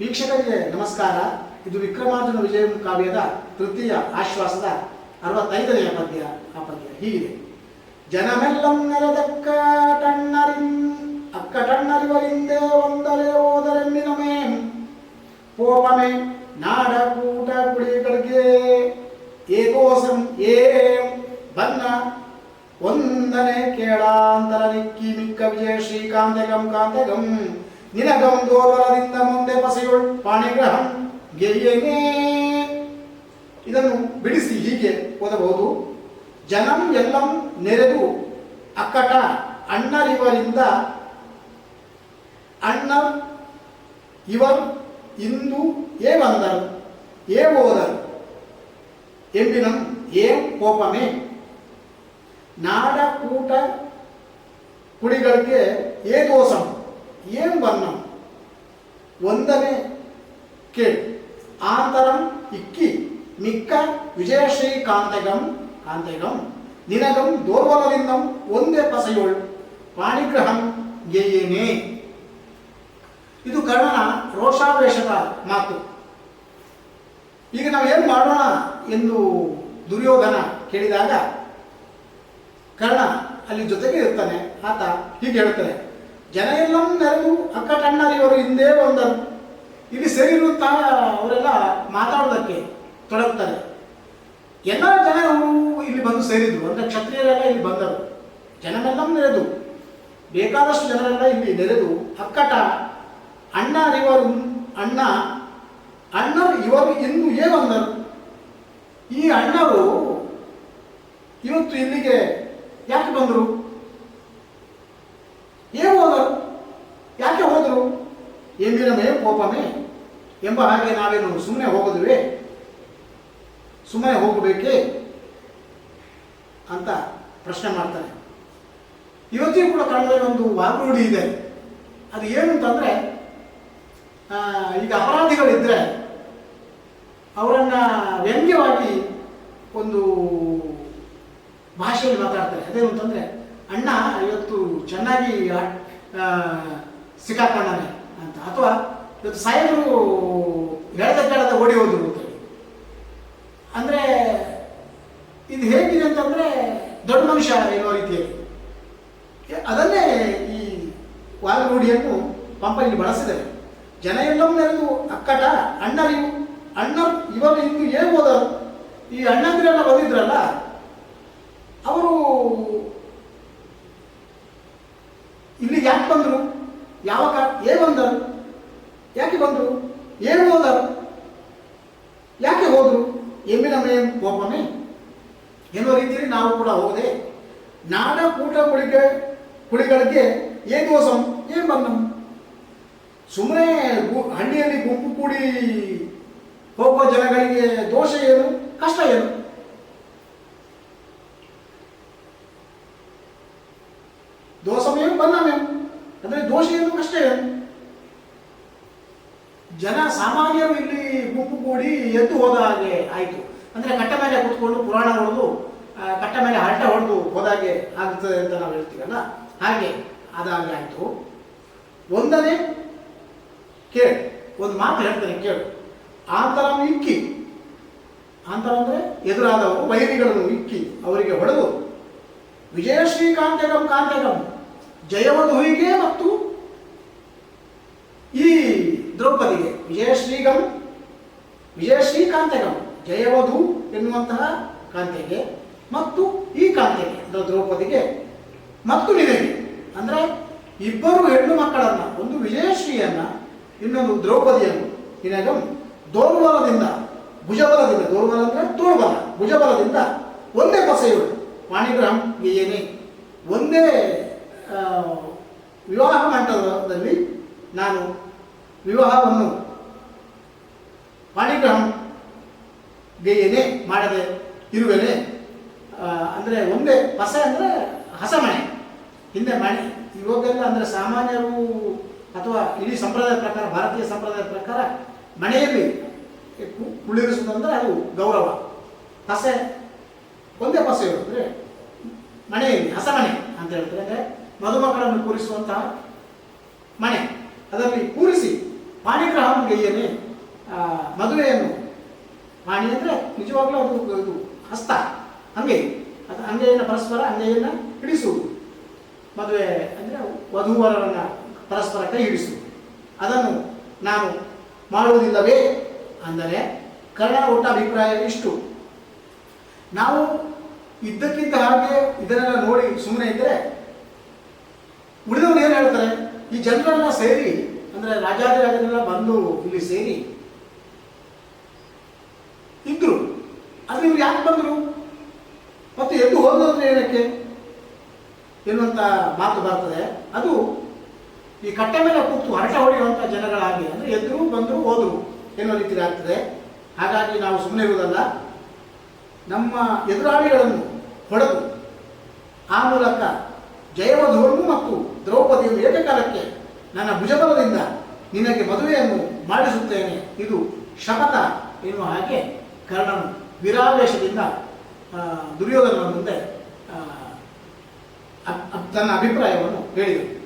ವೀಕ್ಷಕರಿಗೆ ನಮಸ್ಕಾರ. ಇದು ವಿಕ್ರಮಾರ್ಜುನ ವಿಜಯ ಕಾವ್ಯದ ತೃತೀಯ ಆಶ್ವಾಸದ ಅರವತ್ತೈದನೆಯ ಪದ್ಯ. ಆ ಪದ್ಯ ಹೀಗಿದೆ. ಜನಮೆಲ್ಲಂ ನೆಲದಕ್ಕ ಟಣ್ಣರಿನ್ ಅಕ್ಕ ಟಣ್ಣರಿವರಿಂದ ಒಂದರೆ ಓದರೆನ್ನಿನಮೇ ಪೋಪಮೆ ನಾಡ ಕೂಟ ಕುಳಿಗಳಿಗೆ ಏಕೋಸಂ ಏಂ ಬನ್ನ ಒಂದನೆ ಕೇಳಾಂತರ ನಿಕ್ಕಿ ಮಿಕ್ಕ ವಿಜಯ ಶ್ರೀಕಾಂತಗಂ ಕಾಂತಗಂ. ನಿನಗಂ ದೋರ್ವರದಿಂದ ಮುಂದೆ ಪಸೆಯೋಳ್ ಪಾಣಿಗ್ರಹ ಗೆಯ್ಯನೇ ಇದನ್ನು ಬಿಡಿಸಿ ಹೀಗೆ ಓದಬಹುದು. ಜನಂ ಎಲ್ಲಂ ನೆರೆದು ಅಕ್ಕಟ ಅಣ್ಣರಿವರಿಂದ ಅಣ್ಣ ಇವರು ಇಂದು ಏ ಬಂದರು, ಏ ಓದರು ಎಂಬಿನಂ ಏ ಕೋಪಮೇ? ನಾಡ ಕೂಟ ಕುಡಿಗಳಿಗೆ ಏ ಏಂ ಬರ್ಣ ಒಂದನೇ ಕೆ ಆಂತರಂ ಇಕ್ಕಿ, ಮಿಕ್ಕ, ವಿಜಯಶ್ರೀ ಕಾಂತೆಗಂ ಕಾಂತೆಗಂ, ನಿನಗಂ ದೋರ್ವಲದಿಂದಂ ಒಂದೇ ಪಸೆಯೋಳ್, ಪಾಣಿಗ್ರಹಂ ಗೆಯ್ಯೇನೆ ಇದು ಕರ್ಣನ ರೋಷಾವೇಶದ ಮಾತು. ಈಗ ನಾವು ಏನು ಮಾಡೋಣ ಎಂದು ದುರ್ಯೋಧನ ಕೇಳಿದಾಗ, ಕರ್ಣ ಅಲ್ಲಿ ಜೊತೆಗೆ ಇರ್ತಾನೆ, ಆತ ಹೀಗೆ ಹೇಳ್ತಾನೆ ಜನ ಎಲ್ಲ ನೆರೆದು ಇವರು ಹಿಂದೆ ಬಂದರು. ಇಲ್ಲಿ ತ ಅವರೆಲ್ಲ ಮಾತಾಡೋದಕ್ಕೆ ತೊಡಗ್ತಾರೆ ಎಲ್ಲ ಜನರು ಇಲ್ಲಿ ಬಂದು ಸೇರಿದ್ರು. ಅಂದ್ರೆ ಕ್ಷತ್ರಿಯರೆಲ್ಲ ಇಲ್ಲಿ ಬಂದರು. ಜನರೆಲ್ಲ ನೆರೆದು. ಬೇಕಾದಷ್ಟು ಜನರೆಲ್ಲ ಇಲ್ಲಿ ನೆರೆದು ಅಕ್ಕಟ ಅಣ್ಣ ಇವರು ಅಣ್ಣ ಅಣ್ಣರು ಇವರು ಇನ್ನು ಏ ಬಂದರು. ಈ ಅಣ್ಣರು ಇವತ್ತು ಇಲ್ಲಿಗೆ ಯಾಕೆ ಬಂದರು ಏನು ಹೋದರು ಯಾಕೆ ಹೋದರು ಎಂದಿನ ಮೇ ಕೋಪಮೇ ಎಂಬ ಹಾಗೆ ನಾವೇನು ಸುಮ್ಮನೆ ಹೋಗಿದ್ವಿ ಸುಮ್ಮನೆ ಹೋಗಬೇಕೇ ಅಂತ ಪ್ರಶ್ನೆ ಮಾಡ್ತಾರೆ. ಇವತ್ತಿಗೂ ಕೂಡ ಕನ್ನಡದಲ್ಲಿ ಒಂದು ವಾಗ್ರೂಢಿ ಇದೆ. ಅದು ಏನು ಅಂತಂದ್ರೆ ಈಗ ಅಪರಾಧಿಗಳಿದ್ರೆ ಅವರನ್ನ ವ್ಯಂಗ್ಯವಾಗಿ ಒಂದು ಭಾಷೆಯಲ್ಲಿ ಮಾತಾಡ್ತಾರೆ. ಅದೇನು ಅಂತಂದ್ರೆ, ಅಣ್ಣ ಇವತ್ತು ಚೆನ್ನಾಗಿ ಸಿಕ್ಕಾಕೊಂಡಾನೆ. ಅಂತ. ಅಥವಾ ಇವತ್ತು ಸಾಯಂದ್ರು ಹೇಳ್ದ ಕೇಳದ ಓಡಿ ಅಂದರೆ ಇದು ಹೇಗಿದೆ ಅಂತಂದರೆ ದೊಡ್ಡ ಮನುಷ್ಯ ಇರೋ ರೀತಿಯಲ್ಲಿ. ಅದನ್ನೇ ಈ ವಾಲ್ರೂಢಿಯನ್ನು ಪಂಪ ಇಲ್ಲಿ ಜನ ಎಲ್ಲವೂ ನೆರೆದು ಅಕ್ಕಟ ಅಣ್ಣರಿವು ಅಣ್ಣ ಇವಾಗ ಇನ್ನು ಏನು ಹೋದರು ಈ ಅಣ್ಣಂದಿರೆಲ್ಲ ಬಂದಿದ್ರಲ್ಲ, ಅವರು ಇಲ್ಲಿ ಯಾಕೆ ಬಂದರು? ಯಾವಾಗ ಬಂದರು ಯಾಕೆ ಬಂದರು? ಏನು ಹೋದರು ಯಾಕೆ ಹೋದರು? ಎಮ್ಮಿನ ಮೇ ಕೋಪಮೇ ಎನ್ನುವ ರೀತಿಯಲ್ಲಿ ನಾವು ಕೂಡ ಹೋಗದೆ ನಾಡ ಕೂಟ ಕುಳಿಗೆ ಕುಳಿಗಳಿಗೆ ಏನು ದೋಸಂ ಏನು ಬಂದಂ? ಸುಮ್ಮನೆ ಹಳ್ಳಿಯಲ್ಲಿ ಗುಂಪು ಕೂಡಿ ಹೋಗುವ ಜನಗಳಿಗೆ ದೋಷ ಏನು? ಕಷ್ಟ ಏನು ದೋಷಮೇನು ಬಂದಮೇನು ಅಂದ್ರೆ ದೋಷ ಏನು ಕಷ್ಟ ಏನು ಜನ ಸಾಮಾನ್ಯರು ಇಲ್ಲಿ ಗುಂಪು ಕೂಡಿ ಎದ್ದು ಹೋದ ಹಾಗೆ ಆಯಿತು. ಅಂದ್ರೆ ಕಟ್ಟ ಮೇಲೆ ಕೂತ್ಕೊಂಡು ಪುರಾಣ ಹೊಡೆದು ಕಟ್ಟ ಮೇಲೆ ಹರಟ ಹೊಡೆದು ಹೋದಾಗೆ ಆಗ್ತದೆ ಅಂತ ನಾವು ಹೇಳ್ತೀವಲ್ಲ? ಹಾಗೆ ಅದಾಗೆ ಆಯಿತು. ಒಂದನೇ ಕೇಳಿ, ಒಂದು ಮಾತು ಹೇಳ್ತಾನೆ, ಕೇಳು. ಆಂತರ ಇಕ್ಕಿ. ಆಂತರ ಅಂದರೆ ಎದುರಾದವರು, ವೈರಿಗಳನ್ನು ಇಕ್ಕಿ, ಅವರಿಗೆ ಹೊಡೆದು, ವಿಜಯಶ್ರೀ ಕಾಂತೇಗಂ ಜಯವನ್ನು ಜಯವಧುವಿಗೆ ಮತ್ತು ಈ ದ್ರೌಪದಿಗೆ ವಿಜಯಶ್ರೀಗಂ ವಿಜಯಶ್ರೀ ಕಾಂತೆಗಂ ಜಯವಧು ಎನ್ನುವಂತಹ ಕಾಂತೆಗೆ ಮತ್ತು ಈ ಕಾಂತೆಗೆ ಅಂದ್ರೆ ದ್ರೌಪದಿಗೆ ಮತ್ತು ನಿನಗೆ. ಅಂದ್ರೆ ಇಬ್ಬರು ಹೆಣ್ಣು ಮಕ್ಕಳನ್ನ, ಒಂದು ವಿಜಯಶ್ರೀಯನ್ನ ಇನ್ನೊಂದು ದ್ರೌಪದಿಯನ್ನು, ನಿನಗಂ ದೋರ್ಬಲದಿಂದ, ಭುಜಬಲದಿಂದ, ದೋರ್ಬಲ ಅಂದ್ರೆ ತೋಳ್ಬಲ ಭುಜಬಲದಿಂದ ಒಂದೇ ಬಸೆಯುಳು ವಾಣಿಗ್ರಹಂ ಏನೇ ಒಂದೇ ವಿವಾಹ ಮಂಟಪದಲ್ಲಿ ನಾನು ವಿವಾಹವನ್ನು ವಾಣಿಗ್ರಹಂ ಗೇಯನೇ ಮಾಡದೆ ಇರುವೆನೆ ಅಂದ್ರೆ ಒಂದೇ ಹೊಸ ಅಂದ್ರೆ ಹಸಮಣೆ ಹಿಂದೆ ಮಣೆ ಇವಾಗೆಲ್ಲ ಅಂದರೆ ಸಾಮಾನ್ಯರು ಅಥವಾ ಇಡೀ ಸಂಪ್ರದಾಯದ ಪ್ರಕಾರ ಭಾರತೀಯ ಸಂಪ್ರದಾಯದ ಪ್ರಕಾರ ಮನೆಯಲ್ಲಿ ಕುಳ್ಳಿರಿಸುವುದಂದ್ರೆ ಅದು ಗೌರವ. ಹಸೆ ಒಂದೇ ಪಸೆ ಅಂದ್ರೆ ಮನೆಯಲ್ಲಿ ಹಸ ಮನೆ ಅಂತ ಹೇಳ್ತಾರೆ. ಅಂದರೆ ಮಧುಮಕ್ಕಳನ್ನು ಕೂರಿಸುವಂತಹ ಮನೆ. ಅದರಲ್ಲಿ ಕೂರಿಸಿ ಪಾಣಿಗ್ರಹವನ್ನು ಗೈಯನೇ ಆ, ಮದುವೆಯನ್ನು ವಾಣಿ ಅಂದರೆ ನಿಜವಾಗ್ಲೂ ಅದು ಇದು ಹಸ್ತ. ಹಂಗೆ ಅದು ಅಂಗೈಯನ್ನು ಪರಸ್ಪರ ಅಂಗೈಯನ್ನು ಹಿಡಿಸುವುದು. ಮದುವೆ ಅಂದರೆ ವಧುವರರನ್ನು ಪರಸ್ಪರ ಕೈ ಹಿಡಿಸುವುದು. ಅದನ್ನು ನಾನು ಮಾಡುವುದಿಲ್ಲವೇ ಅಂದರೆ ಕರ್ಣನ ಒಟ್ಟ ಅಭಿಪ್ರಾಯ ಇಷ್ಟು. ನಾವು ಇದ್ದಕ್ಕಿಂತ ಹಾಗೆ ಇದನ್ನೆಲ್ಲ ನೋಡಿ ಸುಮ್ಮನೆ ಇದ್ದರೆ ಉಳಿದವರು ಏನು ಹೇಳ್ತಾರೆ? ಈ ಜನರೆಲ್ಲ ಸೇರಿ, ಅಂದರೆ ರಾಜಾದಿರಾಜನೆಲ್ಲ ಬಂದು ಇಲ್ಲಿ ಸೇರಿ ಇದ್ರು ಅದು ಇವ್ರು ಯಾಕೆ ಬಂದರು? ಮತ್ತು ಎದ್ದು ಹೋದ್ರೆ ಏನಕ್ಕೆ? ಎನ್ನುವಂಥ ಮಾತು ಬರ್ತದೆ. ಅದು ಈ ಕಟ್ಟೆ ಮೇಲೆ ಕೂತು ಹರಟ ಹೊಡೆಯುವಂಥ ಜನಗಳಾಗಿ, ಅಂದರೆ ಎದ್ರು ಬಂದರು ಹೋದರು ಎನ್ನುವ ರೀತಿಯಲ್ಲಿ ಆಗ್ತದೆ. ಹಾಗಾಗಿ ನಾವು ಸುಮ್ಮನೆ ಇರುವುದಲ್ಲ. ನಮ್ಮ ಎದುರಾಳಿಗಳನ್ನು ಹೊಡೆದು ಆ ಮೂಲಕ ಜಯವಧೂರ್ಮು ಮತ್ತು ದ್ರೌಪದಿಯು ಏಕಕಾಲಕ್ಕೆ ನನ್ನ ಭುಜಬಲದಿಂದ ನಿನಗೆ ಮದುವೆಯನ್ನು ಮಾಡಿಸುತ್ತೇನೆ. ಇದು ಶಪಥ ಎನ್ನುವ ಹಾಗೆ ಕರ್ಣನು ವಿರಾವೇಶದಿಂದ ದುರ್ಯೋಧನ ಮುಂದೆ ತನ್ನ ಅಭಿಪ್ರಾಯವನ್ನು ಹೇಳಿದರು.